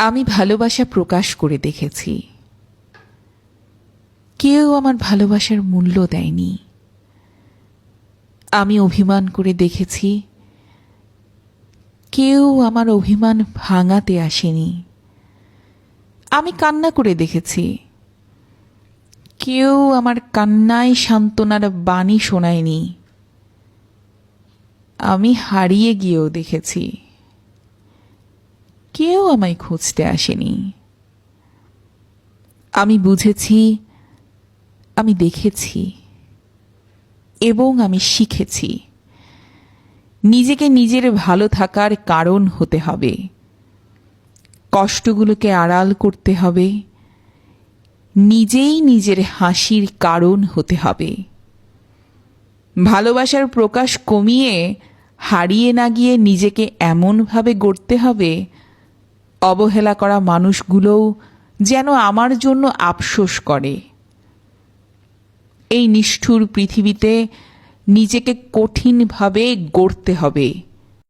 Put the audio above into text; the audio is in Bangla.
আমি ভালোবাসা প্রকাশ করে দেখেছি। কেউ আমার ভালোবাসার মূল্য দেয়নি। আমি অভিমান করে দেখেছি। কেউ আমার অভিমান ভাঙাতে আসেনি। আমি কান্না করে দেখেছি। কেউ আমার কান্নায় সান্ত্বনার বাণী শোনায়নি। আমি হারিয়ে গিয়েও দেখেছি। কেউ আমায় খুঁজতে আসেনি। আমি বুঝেছি, আমি দেখেছি এবং আমি শিখেছি। নিজেকে নিজের ভালো থাকার কারণ হতে হবে। কষ্টগুলোকে আড়াল করতে হবে। নিজেই নিজের হাসির কারণ হতে হবে। ভালোবাসার প্রকাশ কমিয়ে হারিয়ে না গিয়ে নিজেকে এমনভাবে গড়তে হবে অবহেলা করা মানুষগুলোও যেন আমার জন্য আফসোস করে। এই নিষ্ঠুর পৃথিবীতে নিজেকে কঠিনভাবে গড়তে হবে।